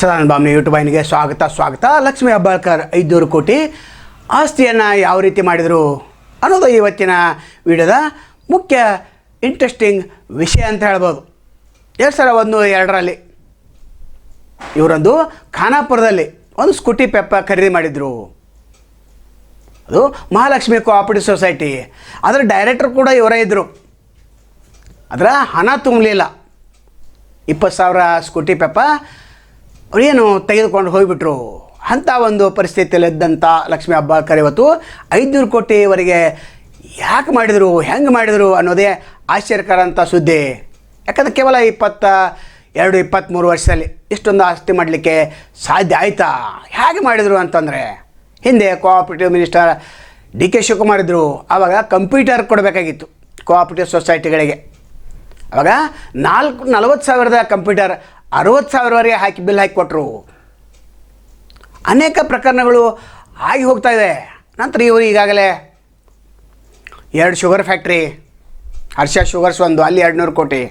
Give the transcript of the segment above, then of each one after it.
Sadananda Bamni YouTube ಐನಿಗೆ ಸ್ವಾಗತ ಸ್ವಾಗತ. ಲಕ್ಷ್ಮೀ ಅಬ್ಬಾಳ್ಕರ್ ಐದುನೂರು ಕೋಟಿ. ಆಸ್ತಿಯನ್ನು ಯಾವ ರೀತಿ ಮಾಡಿದರು ಅನ್ನೋದು ಇವತ್ತಿನ ವಿಡಿಯೋದ ಮುಖ್ಯ ಇಂಟ್ರೆಸ್ಟಿಂಗ್ ವಿಷಯ ಅಂತ ಹೇಳ್ಬೋದು. ಎರಡು ಸಾವಿರ ಒಂದು, ಎರಡರಲ್ಲಿ ಇವರೊಂದು ಖಾನಾಪುರದಲ್ಲಿ ಒಂದು ಸ್ಕೂಟಿ ಪೆಪ್ಪ ಖರೀದಿ ಮಾಡಿದರು. ಅದು ಮಹಾಲಕ್ಷ್ಮಿ ಕೋಆಪರೇಟಿವ್ ಸೊಸೈಟಿ. ಅದರ ಡೈರೆಕ್ಟರ್ ಕೂಡ ಇವರೇ ಇದ್ದರು ಅದರ ಹಣ ತುಂಬಲಿಲ್ಲ. ಇಪ್ಪತ್ತು ಸಾವಿರ ಸ್ಕೂಟಿ ಪೆಪ್ಪ ಏನು ತೆಗೆದುಕೊಂಡು ಹೋಗಿಬಿಟ್ರು? ಅಂಥ ಒಂದು ಪರಿಸ್ಥಿತಿಯಲ್ಲಿದ್ದಂಥ ಲಕ್ಷ್ಮೀ ಹಬ್ಬ ಇವತ್ತು ಐದುನೂರು ಕೋಟಿವರೆಗೆ ಯಾಕೆ ಮಾಡಿದರು, ಹೆಂಗೆ ಮಾಡಿದರು ಅನ್ನೋದೇ ಆಶ್ಚರ್ಯಕರ ಅಂತ ಸುದ್ದಿ. ಯಾಕಂದರೆ ಕೇವಲ ಇಪ್ಪತ್ತ, ಎರಡು ಇಪ್ಪತ್ತ್ಮೂರು ವರ್ಷದಲ್ಲಿ ಇಷ್ಟೊಂದು ಆಸ್ತಿ ಮಾಡಲಿಕ್ಕೆ ಸಾಧ್ಯ ಆಯಿತಾ? ಹೇಗೆ ಮಾಡಿದರು ಅಂತಂದರೆ? ಹಿಂದೆ cooperative minister D K Shivakumar ಇದ್ದರು ಆವಾಗ ಕಂಪ್ಯೂಟರ್ ಕೊಡಬೇಕಾಗಿತ್ತು ಕೋಆಪ್ರೇಟಿವ್ ಸೊಸೈಟಿಗಳಿಗೆ ಆವಾಗ ನಾಲ್ಕು, ನಲವತ್ತು ಸಾವಿರದ ಕಂಪ್ಯೂಟರ್ ಅರವತ್ತು ಸಾವಿರವರೆಗೆ ಹಾಕಿ ಬಿಲ್ ಹಾಕಿ ಕೊಟ್ಟರು ಅನೇಕ ಪ್ರಕರಣಗಳು ಆಗಿ ಹೋಗ್ತಾ ಇದೆ. ನಂತರ ಇವರು ಈಗಾಗಲೇ ಎರಡು ಶುಗರ್ ಫ್ಯಾಕ್ಟ್ರಿ ಹರ್ಷ ಶುಗರ್ಸ್ ಒಂದು, ಅಲ್ಲಿ ಎರಡು ನೂರು ಕೋಟಿ.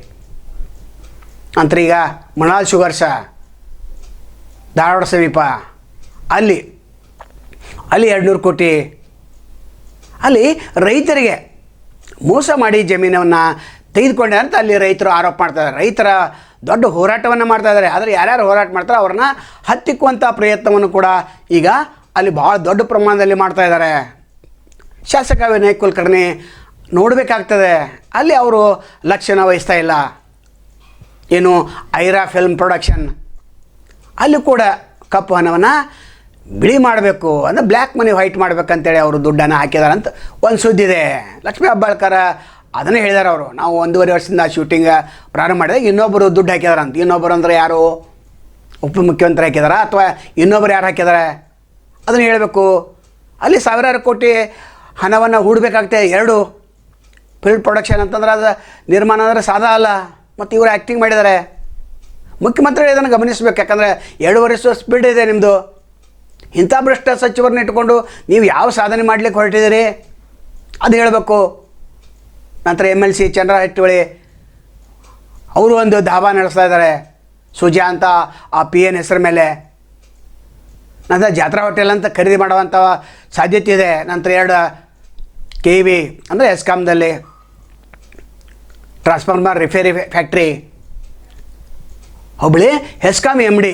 ನಂತರ ಈಗ ಮೃಣಾಲ್ ಶುಗರ್ಸ ಧಾರವಾಡ ಸಮೀಪ, ಅಲ್ಲಿ ಅಲ್ಲಿ ಎರಡು ನೂರು ಕೋಟಿ. ಅಲ್ಲಿ ರೈತರಿಗೆ ಮೋಸ ಮಾಡಿ ಜಮೀನನ್ನು ತೆಗೆದುಕೊಂಡೆ ಅಂತ ಅಲ್ಲಿ ರೈತರು ಆರೋಪ ಮಾಡ್ತಾರೆ ರೈತರ ದೊಡ್ಡ ಹೋರಾಟವನ್ನು ಮಾಡ್ತಾ ಇದ್ದಾರೆ ಆದರೆ ಯಾರ್ಯಾರು ಹೋರಾಟ ಮಾಡ್ತಾರೋ ಅವ್ರನ್ನ ಹತ್ತಿಕ್ಕುವಂಥ ಪ್ರಯತ್ನವನ್ನು ಕೂಡ ಈಗ ಅಲ್ಲಿ ಭಾಳ ದೊಡ್ಡ ಪ್ರಮಾಣದಲ್ಲಿ ಮಾಡ್ತಾ ಇದ್ದಾರೆ ಶಾಸಕ ವಿನಯ್ ಕುಲಕರ್ಣಿ ನೋಡಬೇಕಾಗ್ತದೆ. ಅಲ್ಲಿ ಅವರು ಲಕ್ಷಣ ವಹಿಸ್ತಾ ಇಲ್ಲ. ಏನು ಐರಾ ಫಿಲ್ಮ್ ಪ್ರೊಡಕ್ಷನ್. ಅಲ್ಲಿ ಕೂಡ ಕಪ್ಪು ಹಣವನ್ನು ಬಿಳಿ ಮಾಡಬೇಕು. ಅಂದರೆ ಬ್ಲ್ಯಾಕ್ ಮನಿ ವೈಟ್ ಮಾಡ್ಬೇಕಂತೇಳಿ ಅವರು ದುಡ್ಡನ್ನು ಹಾಕಿದಾರಂತ ಒಂದು ಸುದ್ದಿ ಇದೆ ಲಕ್ಷ್ಮೀ ಹೆಬ್ಬಾಳ್ಕರ ಅದನ್ನೇ ಹೇಳಿದಾರೆ ಅವರು. ನಾವು ಒಂದೂವರೆ ವರ್ಷದಿಂದ ಶೂಟಿಂಗ್ ಪ್ರಾರಂಭ ಮಾಡಿದಾಗ ಇನ್ನೊಬ್ಬರು ದುಡ್ಡು ಹಾಕಿದಾರೆ ಅಂತ. ಇನ್ನೊಬ್ಬರು ಅಂದರೆ ಯಾರು? ಉಪಮುಖ್ಯಮಂತ್ರಿ ಹಾಕಿದಾರ? ಅಥವಾ ಇನ್ನೊಬ್ಬರು ಯಾರು ಹಾಕಿದ್ದಾರೆ ಅದನ್ನು ಹೇಳಬೇಕು. ಅಲ್ಲಿ ಸಾವಿರಾರು ಕೋಟಿ ಹಣವನ್ನು ಹೂಡಬೇಕಾಗ್ತದೆ. ಎರಡು. ಫಿಲ್ಡ್ ಪ್ರೊಡಕ್ಷನ್ ಅಂತಂದ್ರೆ ಅದು ನಿರ್ಮಾಣ ಅಂದರೆ ಸಾದಾ ಅಲ್ಲ. ಮತ್ತು ಇವರು ಆ್ಯಕ್ಟಿಂಗ್ ಮಾಡಿದ್ದಾರೆ ಮುಖ್ಯಮಂತ್ರಿ ಇದನ್ನು ಗಮನಿಸಬೇಕು. ಯಾಕಂದರೆ ಎರಡು ವರ್ಷ ಸ್ಪೀಡ್ ಇದೆ ನಿಮ್ಮದು ಇಂಥ ಭ್ರಷ್ಟ ಸಚಿವರನ್ನ ಇಟ್ಕೊಂಡು ನೀವು ಯಾವ ಸಾಧನೆ ಮಾಡಲಿಕ್ಕೆ ಹೊರಟಿದ್ದೀರಿ? ಅದು ಹೇಳಬೇಕು. ನಂತರ ಎಂ ಎಲ್ ಸಿ ಚಂದ್ರ ಹೆಟ್ಟುವಳಿ. ಅವರು ಒಂದು ಧಾಬಾ ನಡೆಸ್ತಾ ಇದ್ದಾರೆ. ಸುಜಾ ಅಂತ ಆ ಪಿ ಎನ್ ಹೆಸರ ಮೇಲೆ. ನಂತರ ಜಾತ್ರಾ ಹೋಟೆಲ್ ಅಂತ ಖರೀದಿ ಮಾಡುವಂಥ ಸಾಧ್ಯತೆ ಇದೆ. ನಂತರ ಎರಡು ಕೆ ವಿ ಅಂದರೆ ಎಸ್ಕಾಮ್ದಲ್ಲಿ transformer repair factory Hubballi ESCOM M D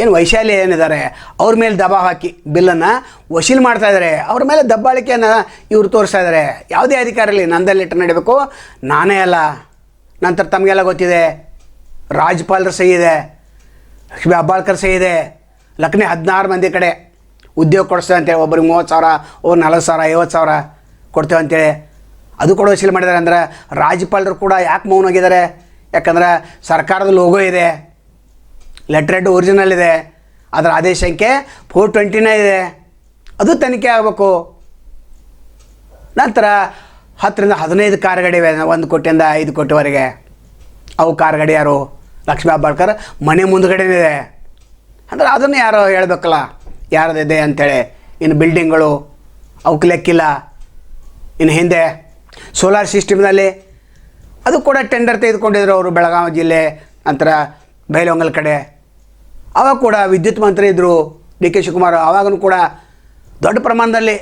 ಏನು ವೈಶಾಲಿ ಏನಿದ್ದಾರೆ, ಅವ್ರ ಮೇಲೆ ದಬಾ ಹಾಕಿ ಬಿಲ್ಲನ್ನು ವಸೂಲಿ ಮಾಡ್ತಾ ಇದ್ದಾರೆ ಅವ್ರ ಮೇಲೆ ದಬ್ಬಾಳಿಕೆಯನ್ನು ಇವರು ತೋರಿಸ್ತಾ ಇದ್ದಾರೆ ಯಾವುದೇ ಅಧಿಕಾರ ಇರಲಿ ನಂದಲ್ಲಿ ಇಟ್ಟು ನಡೀಬೇಕು? ನಾನೇ ಅಲ್ಲ. ನಂತರ ತಮಗೆಲ್ಲ ಗೊತ್ತಿದೆ, ರಾಜ್ಪಾಲರ ಸಹಿ ಇದೆ ಲಕ್ಷ್ಮೀ ಅಬ್ಬಾಳ್ಕರ್ ಸಹಿ ಇದೆ ಲಕ್ಷ್ಮಿ ಹದಿನಾರು ಮಂದಿ ಕಡೆ ಉದ್ಯೋಗ ಕೊಡಿಸ್ತೇವೆ ಅಂತೇಳಿ ಒಬ್ಬರಿಗೆ ಮೂವತ್ತು ಸಾವಿರ ಒಬ್ಬರು ನಲ್ವತ್ತು ಸಾವಿರ, ಐವತ್ತು ಸಾವಿರ ಕೊಡ್ತೇವೆ ಅಂತೇಳಿ. ಅದು ಕೂಡ ವಸೂಲಿ ಮಾಡಿದ್ದಾರೆ ಅಂದ್ರೆ ರಾಜ್ಯಪಾಲರು ಕೂಡ ಯಾಕೆ ಮೌನವಾಗಿದ್ದಾರೆ? ಯಾಕಂದ್ರೆ ಸರ್ಕಾರದ ಲೋಗೋ ಇದೆ. ಲೆಟ್ರೆಡ್ ಒರಿಜಿನಲ್ ಇದೆ. ಅದರ ಆದೇಶ ಸಂಖ್ಯೆ ಫೋರ್ ಟ್ವೆಂಟಿನೇ ಇದೆ. ಅದು ತನಿಖೆ ಆಗಬೇಕು. ನಂತರ ಹತ್ತರಿಂದ ಹದಿನೈದು ಕಾರುಗಳಿವೆ ಒಂದು ಕೋಟಿಯಿಂದ ಐದು ಕೋಟಿವರೆಗೆ. ಅವು ಕಾರ್ಗಡಿ ಯಾರು? ಲಕ್ಷ್ಮೀ ಹೆಬ್ಬಾಳ್ಕರ್ ಮನೆ ಇದೆ. ಅಂದರೆ ಅದನ್ನು ಯಾರು ಹೇಳಬೇಕಲ್ಲ. ಯಾರದಿದೆ ಅಂತೇಳಿ. ಇನ್ನು ಬಿಲ್ಡಿಂಗ್ಗಳು ಅವಕ್ಕೆ ಲೆಕ್ಕಿಲ್ಲ. ಇನ್ನು ಹಿಂದೆ ಸೋಲಾರ್ ಸಿಸ್ಟಮ್ನಲ್ಲಿ ಅದು ಕೂಡ ಟೆಂಡರ್ ತೆಗೆದುಕೊಂಡಿದ್ರು ಅವರು ಬೆಳಗಾವಿ ಜಿಲ್ಲೆ, ನಂತರ ಬೈಲೊಂಗಲ್ ಕಡೆ. ಆವಾಗ ಕೂಡ ವಿದ್ಯುತ್ ಮಂತ್ರಿ ಇದ್ದರು ಡಿ ಕೆ ಶಿವಕುಮಾರ್ ಆವಾಗೂ ಕೂಡ ದೊಡ್ಡ ಪ್ರಮಾಣದಲ್ಲಿ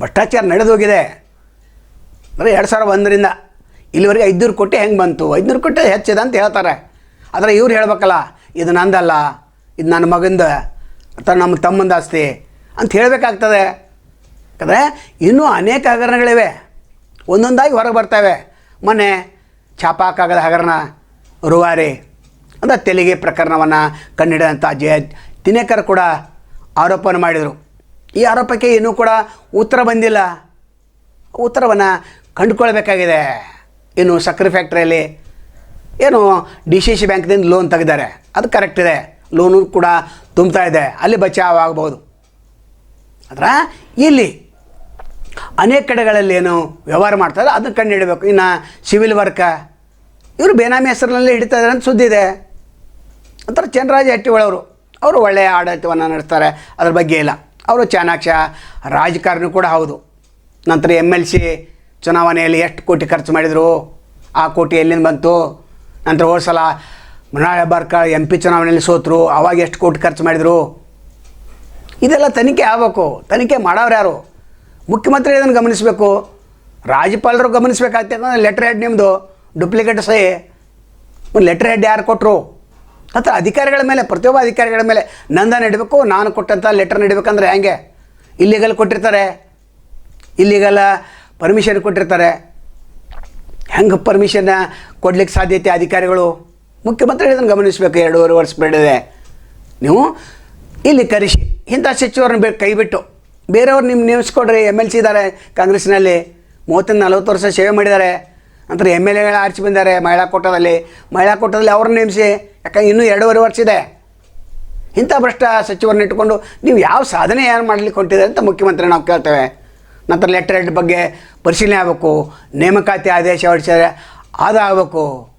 ಭ್ರಷ್ಟಾಚಾರ ನಡೆದು ಹೋಗಿದೆ ಅಂದರೆ ಎರಡು ಸಾವಿರ ಒಂದರಿಂದ ಇಲ್ಲಿವರೆಗೆ ಐದುನೂರು ಕೋಟಿ ಹೆಂಗೆ ಬಂತು? ಐದುನೂರು ಕೋಟಿ ಹೆಚ್ಚಿದೆ ಅಂತ ಹೇಳ್ತಾರೆ. ಆದರೆ ಇವ್ರು ಹೇಳ್ಬೇಕಲ್ಲ, ಇದು ನಂದಲ್ಲ, ಇದು ನನ್ನ ಮಗಂದ, ಅಥವಾ ನಮ್ಮ ತಮ್ಮಂದ ಆಸ್ತಿ ಅಂತ ಹೇಳಬೇಕಾಗ್ತದೆ. ಯಾಕಂದರೆ ಇನ್ನೂ ಅನೇಕ ಹಗರಣಗಳಿವೆ. ಒಂದೊಂದಾಗಿ ಹೊರಗೆ ಬರ್ತವೆ. ಮೊನ್ನೆ ಛಾಪಾಕಾಗದ ಹಗರಣ, ರೂವಾರಿ ಅಂದರೆ ತೆಲಿಗೆ ಪ್ರಕರಣವನ್ನು ಕಂಡುಹಿಡಿದಂಥ ಜಯ ದಿನೇಕರ್ ಕೂಡ ಆರೋಪವನ್ನು ಮಾಡಿದರು. ಈ ಆರೋಪಕ್ಕೆ ಇನ್ನೂ ಕೂಡ ಉತ್ತರ ಬಂದಿಲ್ಲ. ಉತ್ತರವನ್ನು ಕಂಡುಕೊಳ್ಬೇಕಾಗಿದೆ. ಇನ್ನು ಸಕ್ಕರೆ ಫ್ಯಾಕ್ಟ್ರಿಯಲ್ಲಿ ಏನು ಡಿ ಸಿ ಸಿ ಬ್ಯಾಂಕ್ದಿಂದ ಲೋನ್ ತೆಗೆದಾರೆ ಅದು ಕರೆಕ್ಟ್ ಇದೆ. ಲೋನು ಕೂಡ ತುಂಬ್ತಾ ಇದೆ. ಅಲ್ಲಿ ಬಚಾವ್ ಆಗ್ಬೋದು ಆದರೆ ಇಲ್ಲಿ ಅನೇಕ ಕಡೆಗಳಲ್ಲಿ ಏನು ವ್ಯವಹಾರ ಮಾಡ್ತಾರೆ ಅದನ್ನು ಕಂಡು ಹಿಡಬೇಕು ಇನ್ನು ಸಿವಿಲ್ ವರ್ಕ. ಇವರು ಬೇನಾಮಿ ಹೆಸರಿನಲ್ಲಿ ಹಿಡಿತಾ ಇದ್ದಾರೆ ಅಂತ ಸುದ್ದಿ ಇದೆ. ಒಂಥರ ಚಂದ್ರರಾಜ ಹಟ್ಟಿಗಳವರು ಅವರು ಒಳ್ಳೆಯ ಆಡಳಿತವನ್ನು ನಡೆಸ್ತಾರೆ. ಅದ್ರ ಬಗ್ಗೆ ಇಲ್ಲ. ಅವರು ಚಾಣಾಕ್ಷ ರಾಜಕಾರಣಿ ಕೂಡ ಹೌದು. ನಂತರ ಎಂ ಎಲ್ ಸಿ ಚುನಾವಣೆಯಲ್ಲಿ ಎಷ್ಟು ಕೋಟಿ ಖರ್ಚು ಮಾಡಿದರು? ಆ ಕೋಟಿ ಎಲ್ಲಿಂದ ಬಂತು? ನಂತರ ಹೋದ ಸಲ ಮೃಣಾಳ ಹೆಬ್ಬಾರ್ಕರ್ ಎಂ ಪಿ ಚುನಾವಣೆಯಲ್ಲಿ ಸೋತರು. ಅವಾಗ ಎಷ್ಟು ಕೋಟಿ ಖರ್ಚು ಮಾಡಿದರು? ಇದೆಲ್ಲ ತನಿಖೆ ಆಗಬೇಕು. ತನಿಖೆ ಮಾಡೋರು ಯಾರು? ಮುಖ್ಯಮಂತ್ರಿ ಇದನ್ನು ಗಮನಿಸಬೇಕು. ರಾಜ್ಯಪಾಲರು ಗಮನಿಸಬೇಕಾಗ್ತದೆ. ಲೆಟರ್ ಹೆಡ್ ನಿಮ್ಮದು ಡುಪ್ಲಿಕೇಟ್ ಸಹಿ. ಲೆಟ್ರ್ ಹೆಡ್ ಯಾರು ಕೊಟ್ಟರು ಅಥವಾ ಅಧಿಕಾರಿಗಳ ಮೇಲೆ, ಪ್ರತಿಯೊಬ್ಬ ಅಧಿಕಾರಿಗಳ ಮೇಲೆ ನಂದ ನೀಡಬೇಕು ನಾನು ಕೊಟ್ಟಂಥ ಲೆಟರ್ ನೀಡಬೇಕಂದ್ರೆ ಹೆಂಗೆ? ಇಲ್ಲಿಗಲ್ ಕೊಟ್ಟಿರ್ತಾರೆ. ಇಲ್ಲಿಗೆಲ್ಲ ಪರ್ಮಿಷನ್ ಕೊಟ್ಟಿರ್ತಾರೆ. ಹೆಂಗೆ ಪರ್ಮಿಷನ್ ಕೊಡ್ಲಿಕ್ಕೆ ಸಾಧ್ಯತೆ ಅಧಿಕಾರಿಗಳು? ಮುಖ್ಯಮಂತ್ರಿ ಇದನ್ನು ಗಮನಿಸಬೇಕು, ಎರಡೂವರೆ ವರ್ಷ ಬೆಳೆದಿದೆ ನೀವು ಇಲ್ಲಿ ಕರೆಸಿ, ಇಂಥ ಸಚಿವರನ್ನ ಬೇ ಕೈ ಬಿಟ್ಟು ಬೇರೆಯವ್ರು ನಿಮ್ಮ ನೇಮಿಸ್ಕೊಡ್ರಿ ಎಂ ಎಲ್ ಸಿ ಇದ್ದಾರೆ ಕಾಂಗ್ರೆಸ್ನಲ್ಲಿ. ಮೂವತ್ತಿಂದ, ನಲವತ್ತು ವರ್ಷ ಸೇವೆ ಮಾಡಿದ್ದಾರೆ. ನಂತರ ಎಂ ಎಲ್ ಎಗಳ ಆರ್ಚಿ ಬಂದಿದ್ದಾರೆ, ಮಹಿಳಾ ಕೋಟದಲ್ಲಿ. ಮಹಿಳಾ ಕೋಟದಲ್ಲಿ ಅವ್ರನ್ನ ನೇಮಿಸಿ ಯಾಕಂದ್ರೆ ಇನ್ನೂ ಎರಡೂವರೆ ವರ್ಷ ಇದೆ. ಇಂಥ ಭ್ರಷ್ಟ ಸಚಿವರನ್ನ ಇಟ್ಕೊಂಡು ನೀವು ಯಾವ ಸಾಧನೆ ಯಾರು ಮಾಡಲಿಕ್ಕೆ ಹೊಂಟಿದೆ ಅಂತ ಮುಖ್ಯಮಂತ್ರಿ ನಾವು ಕೇಳ್ತೇವೆ. ನಂತರ ಲೆಟರ್ ಬಗ್ಗೆ ಪರಿಶೀಲನೆ ಆಗಬೇಕು, ನೇಮಕಾತಿ ಆದೇಶ ಹೊರಡಿಸಿದರೆ ಅದಾಗಬೇಕು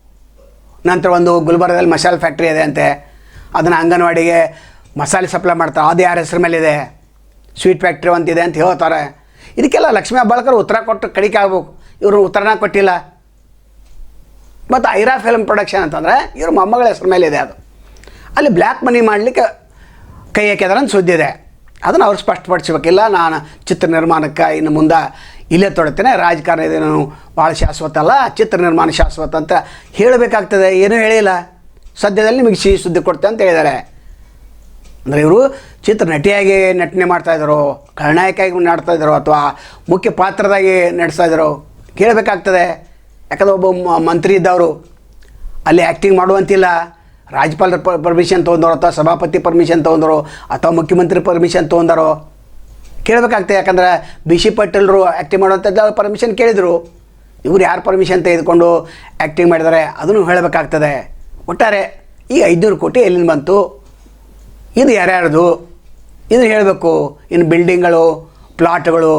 ನಂತರ ಒಂದು ಗುಲ್ಬರ್ಗದಲ್ಲಿ ಮಸಾಲೆ ಫ್ಯಾಕ್ಟ್ರಿ ಇದೆ ಅಂತೆ. ಅದನ್ನು ಅಂಗನವಾಡಿಗೆ ಮಸಾಲೆ ಸಪ್ಲೈ ಮಾಡ್ತಾರೆ ಅದು ಯಾರ ಹೆಸರು ಮೇಲಿದೆ. ಸ್ವೀಟ್ ಫ್ಯಾಕ್ಟ್ರಿ ಒಂದಿದೆ ಅಂತ ಹೇಳ್ತಾರೆ. ಇದಕ್ಕೆಲ್ಲ ಲಕ್ಷ್ಮೀ ಹೆಬ್ಬಾಳ್ಕರ್ ಉತ್ತರ ಕೊಟ್ಟು ಕಡಿಕೆ ಆಗ್ಬೇಕು. ಇವರು ಉತ್ತರನ ಕೊಟ್ಟಿಲ್ಲ. ಮತ್ತು ಐರಾ ಫಿಲ್ಮ್ ಪ್ರೊಡಕ್ಷನ್ ಅಂತಂದರೆ ಇವ್ರ ಮೊಮ್ಮಗಳ ಹೆಸರು ಮೇಲೆ ಇದೆ ಅದು. ಅಲ್ಲಿ ಬ್ಲ್ಯಾಕ್ ಮನಿ ಮಾಡಲಿಕ್ಕೆ ಕೈ ಹಾಕಿದಾರೆ ಅಂತ ಸುದ್ದಿ ಇದೆ. ಅದನ್ನು ಅವ್ರು ಸ್ಪಷ್ಟಪಡಿಸ್ಬೇಕಿಲ್ಲ ನಾನು ಚಿತ್ರ ನಿರ್ಮಾಣಕ್ಕೆ ಇನ್ನು ಮುಂದೆ ಇಲ್ಲೇ ತೊಡ್ತೇನೆ ರಾಜಕಾರಣ ಇದೆ, ನಾನು ಭಾಳ ಶಾಶ್ವತ ಅಲ್ಲ, ಚಿತ್ರ ನಿರ್ಮಾಣ ಶಾಶ್ವತ ಅಂತ ಹೇಳಬೇಕಾಗ್ತದೆ. ಏನೂ ಹೇಳಿಲ್ಲ. ಸದ್ಯದಲ್ಲಿ ನಿಮಗೆ ಸಿಹಿ ಸುದ್ದಿ ಕೊಡ್ತೆ ಅಂತ ಹೇಳಿದ್ದಾರೆ. ಅಂದರೆ ಇವರು ಚಿತ್ರ ನಟಿಯಾಗಿ ನಟನೆ ಮಾಡ್ತಾಯಿದ್ರು ಖಳನಾಯಕಿಯಾಗಿ ಮಾಡ್ತಾ ಇದ್ರು, ಅಥವಾ ಮುಖ್ಯ ಪಾತ್ರದಾಗಿ ನಡೆಸ್ತಾಯಿದ್ರು ಕೇಳಬೇಕಾಗ್ತದೆ. ಯಾಕಂದ್ರೆ ಒಬ್ಬ ಮಂತ್ರಿ ಇದ್ದವರು, ಅಲ್ಲಿ ಆ್ಯಕ್ಟಿಂಗ್ ಮಾಡುವಂತಿಲ್ಲ. ರಾಜ್ಯಪಾಲರ ಪರ್ಮಿಷನ್ ತೊಗೊಂಡರು ಅಥವಾ ಸಭಾಪತಿ ಪರ್ಮಿಷನ್ ತೊಗೊಂಡರು ಅಥವಾ ಮುಖ್ಯಮಂತ್ರಿ ಪರ್ಮಿಷನ್ ತೊಗೊಂಡರು ಕೇಳಬೇಕಾಗ್ತದೆ. ಯಾಕಂದ್ರೆ ಬಿ ಸಿ ಪಟೇಲ್ರು ಆ್ಯಕ್ಟಿಂಗ್ ಮಾಡುವಂಥದ್ದು ಪರ್ಮಿಷನ್ ಕೇಳಿದರು. ಇವ್ರು ಯಾರು ಪರ್ಮಿಷನ್ ತೆಗೆದುಕೊಂಡು ಆ್ಯಕ್ಟಿಂಗ್ ಮಾಡಿದ್ದಾರೆ ಅದನ್ನು ಹೇಳಬೇಕಾಗ್ತದೆ. ಒಟ್ಟಾರೆ ಈ ಐದುನೂರು ಕೋಟಿ ಎಲ್ಲಿಂದ ಬಂತು? ಇದು ಯಾರ್ಯಾರ್ದು? ಇದು ಹೇಳಬೇಕು. ಇನ್ನು ಬಿಲ್ಡಿಂಗ್ಗಳು ಪ್ಲಾಟ್ಗಳು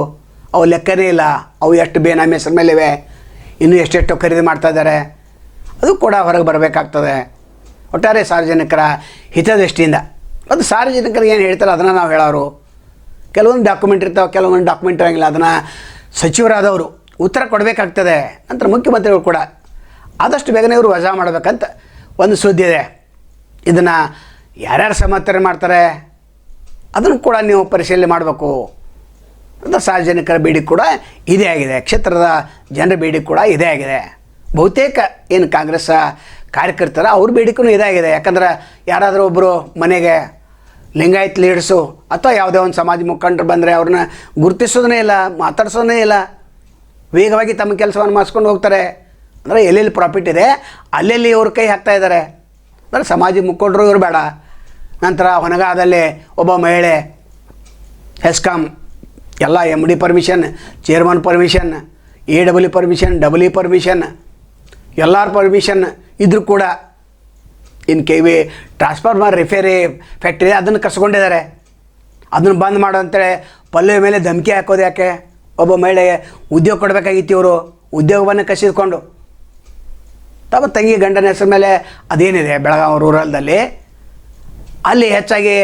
ಅವು ಲೆಕ್ಕನೇ ಇಲ್ಲ. ಅವು ಎಷ್ಟು ಬೇನಾಮಿ ಹೆಸರು ಮೇಲಿವೆ? ಇನ್ನೂ ಎಷ್ಟೆಷ್ಟು ಖರೀದಿ ಮಾಡ್ತಾ ಇದ್ದಾರೆ. ಅದು ಕೂಡ ಹೊರಗೆ ಬರಬೇಕಾಗ್ತದೆ. ಒಟ್ಟಾರೆ ಸಾರ್ವಜನಿಕರ ಹಿತದೃಷ್ಟಿಯಿಂದ. ಅದು ಸಾರ್ವಜನಿಕರಿಗೆ ಏನು ಹೇಳ್ತಾರೆ ಅದನ್ನು ನಾವು ಹೇಳೋರು. ಕೆಲವೊಂದು ಡಾಕ್ಯುಮೆಂಟ್ ಇರ್ತಾವೆ, ಕೆಲವೊಂದು ಡಾಕ್ಯುಮೆಂಟ್ ಇರೋಂಗಿಲ್ಲ ಅದನ್ನು ಸಚಿವರಾದವರು ಉತ್ತರ ಕೊಡಬೇಕಾಗ್ತದೆ. ನಂತರ ಮುಖ್ಯಮಂತ್ರಿಗಳು ಕೂಡ ಆದಷ್ಟು ಬೇಗನೆ ಇವರು ವಜಾ ಮಾಡಬೇಕಂತ ಒಂದು ಸುದ್ದಿ ಇದೆ. ಇದನ್ನು ಯಾರ್ಯಾರು ಸಮರ್ಥನೆ ಮಾಡ್ತಾರೆ? ಅದನ್ನು ಕೂಡ ನೀವು ಪರಿಶೀಲನೆ ಮಾಡಬೇಕು. ಸಾರ್ವಜನಿಕರ ಬೇಡಿಕೆ ಕೂಡ ಇದೇ ಆಗಿದೆ. ಕ್ಷೇತ್ರದ ಜನರ ಬೇಡಿಕೆ ಕೂಡ ಇದೇ ಆಗಿದೆ. ಬಹುತೇಕ ಏನು ಕಾಂಗ್ರೆಸ್ ಕಾರ್ಯಕರ್ತರ ಅವ್ರ ಬೇಡಿಕೆನೂ ಇದೇ ಆಗಿದೆ. ಯಾಕಂದ್ರೆ ಯಾರಾದರೂ ಒಬ್ಬರು ಮನೆಗೆ ಲಿಂಗಾಯತ್ ಲೀಡ್ಸು ಅಥವಾ ಯಾವುದೇ ಒಂದು ಸಮಾಜ ಮುಖಂಡರು ಬಂದರೆ ಅವ್ರನ್ನ ಗುರುತಿಸೋದನ್ನೇ ಇಲ್ಲ ಮಾತಾಡ್ಸೋದೇ ಇಲ್ಲ. ವೇಗವಾಗಿ ತಮ್ಮ ಕೆಲಸವನ್ನು ಮಾಡಿಸ್ಕೊಂಡು ಹೋಗ್ತಾರೆ. ಅಂದರೆ ಎಲ್ಲೆಲ್ಲಿ ಪ್ರಾಫಿಟ್ ಇದೆ, ಅಲ್ಲೆಲ್ಲಿ ಇವ್ರ ಕೈ ಹಾಕ್ತಾ ಇದ್ದಾರೆ. ಅಂದರೆ ಸಮಾಜ ಮುಖಂಡರು ಇವರು ಬೇಡ. ನಂತರ ಹೊನಗಾದಲ್ಲಿ ಒಬ್ಬ ಮಹಿಳೆ ಹೆಸ್ಕಾಮ್ ಎಲ್ಲ M D permission chairman permission A W permission W permission ಎಲ್ಲರ ಪರ್ಮಿಷನ್ ಇದ್ರೂ ಕೂಡ ಇನ್ನು ವಿ ಟ್ರಾನ್ಸ್ಫಾರ್ಮರ್ ರಿಫೇರಿ ಫ್ಯಾಕ್ಟ್ರಿ ಅದನ್ನು ಕಸ್ಕೊಂಡಿದ್ದಾರೆ ಅದನ್ನು ಬಂದ್ ಮಾಡು ಅಂತೇಳಿ ಪಲ್ಲವಿ ಮೇಲೆ ಧಮಕಿ ಹಾಕೋದು ಯಾಕೆ? ಒಬ್ಬ ಮಹಿಳೆಗೆ ಉದ್ಯೋಗ ಕೊಡಬೇಕಾಗಿತ್ತು ಇವರು, ಉದ್ಯೋಗವನ್ನು ಕಸಿದುಕೊಂಡು. ತಮ್ಮ ತಂಗಿ ಗಂಡನ ಹೆಸರು ಮೇಲೆ ಅದೇನಿದೆ ಬೆಳಗಾವಿ ರೂರಲ್ದಲ್ಲಿ ಅಲ್ಲಿ ಹೆಚ್ಚಾಗಿ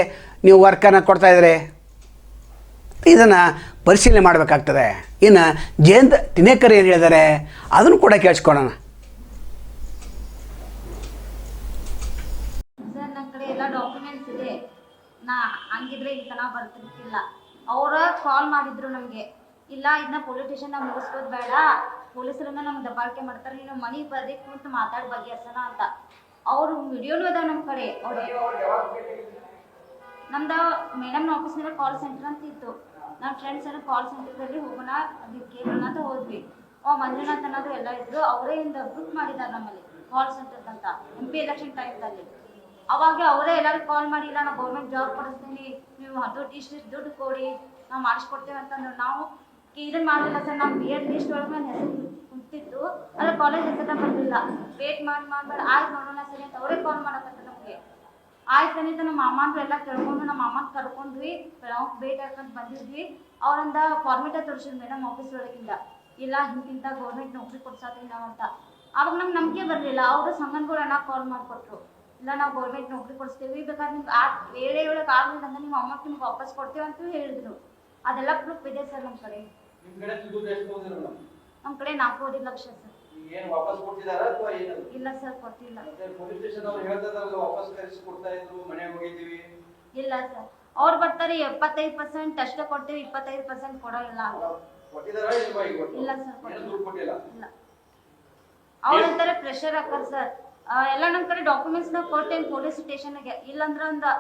ನೀವು ವರ್ಕನ್ನು ಕೊಡ್ತಾಯಿದ್ರಿ ಇದನ್ನು ಪರಿಶೀಲನೆ ಮಾಡಬೇಕಾಗ್ತದೆ. ಇನ್ನು ಜಯಂತ್ ತಿನೇಕರ್ ಏನು ಹೇಳಿದ್ದಾರೆ ಅದನ್ನು ಕೂಡ ಕೇಳಿಸ್ಕೊಳ್ಳೋಣ. ನಾ ಹಂಗಿದ್ರೆ ಈ ಬರ್ತಿರ್ತಿಲ್ಲ. ಅವ್ರ ಕಾಲ್ ಮಾಡಿದ್ರು ನಮಗೆ. ಇಲ್ಲ ಇದನ್ನ ಪೊಲೀಸ್ ಸ್ಟೇಷನ್ ಮುಗಿಸ್ಕೋದು ಬೇಡ. ಪೊಲೀಸರನ್ನ ನಮ್ಗೆ ದಬ್ಬಾಳಿಕೆ ಮಾಡ್ತಾರೆ. ನೀನು ಮನೆಗೆ ಬರ್ರಿ, ಕುಂತು ಮಾತಾಡಿ ಬಗೆಹರ್ಸೋಣ ಅಂತ. ಅವ್ರು ವಿಡಿಯೋನು ಅದಾವ ನಮ್ಮ ಕಡೆ. ನಮ್ದು ಮೇಡಮ್ನ ಆಫೀಸ್ನಲ್ಲಿ ಕಾಲ್ ಸೆಂಟರ್ ಅಂತ ಇತ್ತು ನಮ್ಮ ಫ್ರೆಂಡ್ಸ್ ಎಲ್ಲ ಕಾಲ್ ಸೆಂಟರ್ದಲ್ಲಿ ಹೋಗೋಣ, ಅದಕ್ಕೆ ಕೇಳೋಣ ಅಂತ ಹೋದ್ವಿ. ಓ, ಮಂಜುನಾಥ್ ಅನ್ನೋದು ಎಲ್ಲ ಇದ್ರು. ಅವರೇ ಇಂದ ಬುಕ್ ಮಾಡಿದ್ದಾರೆ ನಮ್ಮಲ್ಲಿ ಕಾಲ್ ಸೆಂಟರ್ ಅಂತ ಎಂ ಪಿ ಎಲೆಕ್ಷನ್ ಟೈಮ್ದಲ್ಲಿ ಅವಾಗ ಅವರೇ ಎಲ್ಲರಿಗೂ ಕಾಲ್ ಮಾಡಿ, ಇಲ್ಲ, ನಾವು ಗೌರ್ಮೆಂಟ್ ಜಾಬ್ ಕೊಡಿಸ್ತೀನಿ, ನೀವು ದುಡ್ಡು ಇಷ್ಟಿಷ್ಟು ದುಡ್ಡು ಕೊಡಿ, ನಾವು ಮಾಡಿಸ್ಕೊಡ್ತೇವೆ ಅಂತಂದ್ರೆ ನಾವು ಇದನ್ನ ಮಾಡಲಿಲ್ಲ ಸರ್, ನಾವು ಬಿ ಎಡ್ ಲಿಸ್ಟ್ ಒಳಗೆ ನನ್ನ ಹೆಸರು ಕುಂತಿತ್ತು ಆದರೆ ಕಾಲೇಜ್ ಹೆಸರ ಬರಲಿಲ್ಲ ವೇಟ್ ಮಾಡಿ ಮಾಡಿ ಆಯ್ತು ನೋಡೋಣ ಸರಿ ಅಂತ ಅವರೇ ಕಾಲ್ ಮಾಡಕತ್ತ ನಮಗೆ. ಆಯ್ತು ಅನಿತ ನಮ್ಮ ಅಮ್ಮಂದ್ರು ಎಲ್ಲ ಕೇಳ್ಕೊಂಡು ನಮ್ಮ ಅಮ್ಮನ ಕರ್ಕೊಂಡ್ವಿ. ನಾವು ಭೇಟಿ ಹಾಕೊಂಡು ಬಂದಿದ್ವಿ. ಅವ್ರಂದ ಫಾರ್ಮೇಟ ತೋರಿಸಿದ್ರು ಮೇಡಮ್ ಆಫೀಸ್ ಒಳಗಿಂದ. ಇಲ್ಲ ಹಿಂಗಿಂತ ಗೌರ್ಮೆಂಟ್ ನೌಕರಿ ಕೊಡ್ಸಾತಿಲ್ಲ ಅಂತ. ಅವಾಗ ನಮ್ಗೆ ನಂಬಿಕೆ ಬರಲಿಲ್ಲ. ಅವರು ಅಣ್ಣ ಕಾಲ್ ಮಾಡಿಕೊಟ್ರು. ಇಲ್ಲ ನಾವು ಗೌರ್ಮೆಂಟ್ ನೌಕರಿ ಕೊಡಿಸ್ತೀವಿ. ಬೇಕಾದ್ರೆ ನಿಮ್ಗೆ ಆ ವೇಳೆ ಒಳಗೆ ಆಗಲಿಲ್ಲ ಅಂದ್ರೆ ನಿಮ್ಮ ಅಮೌಂಟ್ ನಿಮ್ಗೆ ವಾಪಸ್ ಕೊಡ್ತೀವಿ ಅಂತ ಹೇಳಿದ್ರು. ಅದೆಲ್ಲ ಪ್ರೂಫ್ ಇದೆ ಸರ್ ನಮ್ಮ ಕಡೆ. ನಮ್ಮ ಕಡೆ ನಾಲ್ಕೂವರೆ ಲಕ್ಷ ಸರ್. ಏನ್ ವಾಪಸ್ ಕೊಟ್ಟಿದಾರ ಅಥವಾ ಏನದು ಇಲ್ಲ ಸರ್ ಕೊಟ್ಟಿಲ್ಲ. ಮತ್ತೆ ಪೊಲೀಸ್ ಸ್ಟೇಷನ್ ಅವ್ರು ಹೇಳ್ತಾರಲ್ಲ ವಾಪಸ್ ಕರೆಸಿ ಕೊಡ್ತಾ ಇದ್ರು ಮನೆಗೆ ಹೋಗಿದ್ದೀವಿ. ಇಲ್ಲ ಸರ್. ಅವ್ರು ಬರ್ತಾರೆ ಎಪ್ಪತ್ತೈದು ಪರ್ಸೆಂಟ್ ಅಷ್ಟೇ ಕೊಡ್ತೀವಿ ಇಪ್ಪತ್ತೈದು ಪರ್ಸೆಂಟ್ ಕೊಡೋಲ್ಲ. ಕೊಟ್ಟಿದಾರ ಇಲ್ವಾ ಈಗ ಒಟ್ಟು? ಇಲ್ಲ ಸರ್, ಏನು ದುಡ್ಡು ಕೊಟ್ಟಿಲ್ಲ? ಇಲ್ಲ. ಅವ್ರಂತಾರೆ ಪ್ರೆಷರ್ ಹಾಕರ್ ಸರ್. ಎಲ್ಲ ನಮ್ ಕಡೆ ಡಾಕ್ಯುಮೆಂಟ್ಸ್ನ ಕೊಟ್ಟೇನಿ ಪೊಲೀಸ್ ಸ್ಟೇಷನ್ಗೆ ಇಲ್ಲಂದ್ರೆ ಒಂದು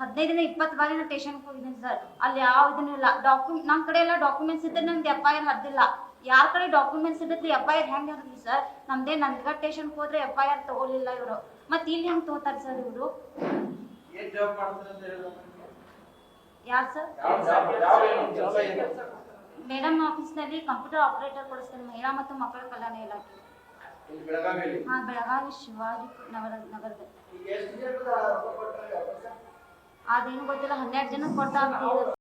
ಹದಿನೈದರಿಂದ ಇಪ್ಪತ್ತು ಬಾರಿ ನಾ ಸ್ಟೇಷನ್ಗೆ ಹೋಗಿದ್ದೀನಿ ಸರ್. ಅಲ್ಲಿ ಯಾವ ಇದನ್ನು ಇಲ್ಲ. ಡಾಕ್ಯುಮೆಂಟ್ ನಮ್ ಕಡೆ ಎಲ್ಲ ಡಾಕ್ಯುಮೆಂಟ್ಸ್ ಇದ್ರೆ ನಮ್ಗೆ ಎಫ್ ಐ ಆರ್ ಹದ್ದಿಲ್ಲ ಯಾರ ಕಡೆ ಡಾಕ್ಯುಮೆಂಟ್ಸ್ ಇದ್ದಕ್ಕೆ ಎಫ್ ಐ ಆರ್ ಹೆಂಗ್ ಹದ್ಲಿ ಸರ್ ನಮ್ದೇ ನಂದಗಡ್ ಸ್ಟೇಷನ್ ಹೋದ್ರೆ ಎಫ್ ಐ ಆರ್ ತಗೊಳ್ಳಿಲ್ಲ ಇವರು. ಮತ್ತೆ ಇಲ್ಲಿ ಹೆಂಗ್ ತಗೋತಾರೆ ಸರ್ ಇವರು? ಏನ್ ಜಾಬ್ ಮಾಡ್ತಾರೆ ಅಂತ ಹೇಳಿದ್ರು ನಿಮ್ಗೆ? ಯಾರು ಸರ್ ಮೇಡಮ್ ಆಫೀಸ್ನಲ್ಲಿ ಕಂಪ್ಯೂಟರ್ ಆಪರೇಟರ್ ಕೊಡಿಸ್ತಾರೆ ಮಹಿಳಾ ಮತ್ತು ಮಕ್ಕಳ ಕಲ್ಯಾಣ ಇಲಾಖೆ. ಹಾಂ ಬೆಳಗಾವಿ ಶಿವಾಜಿ ನಗರ ನಗರದಲ್ಲಿ? ಅದೇನು ಗೊತ್ತಿಲ್ಲ ಹನ್ನೆರಡು ಜನ ಕೊಡ್ತಾ ಅಂತ ಹೇಳಿದ್ರು.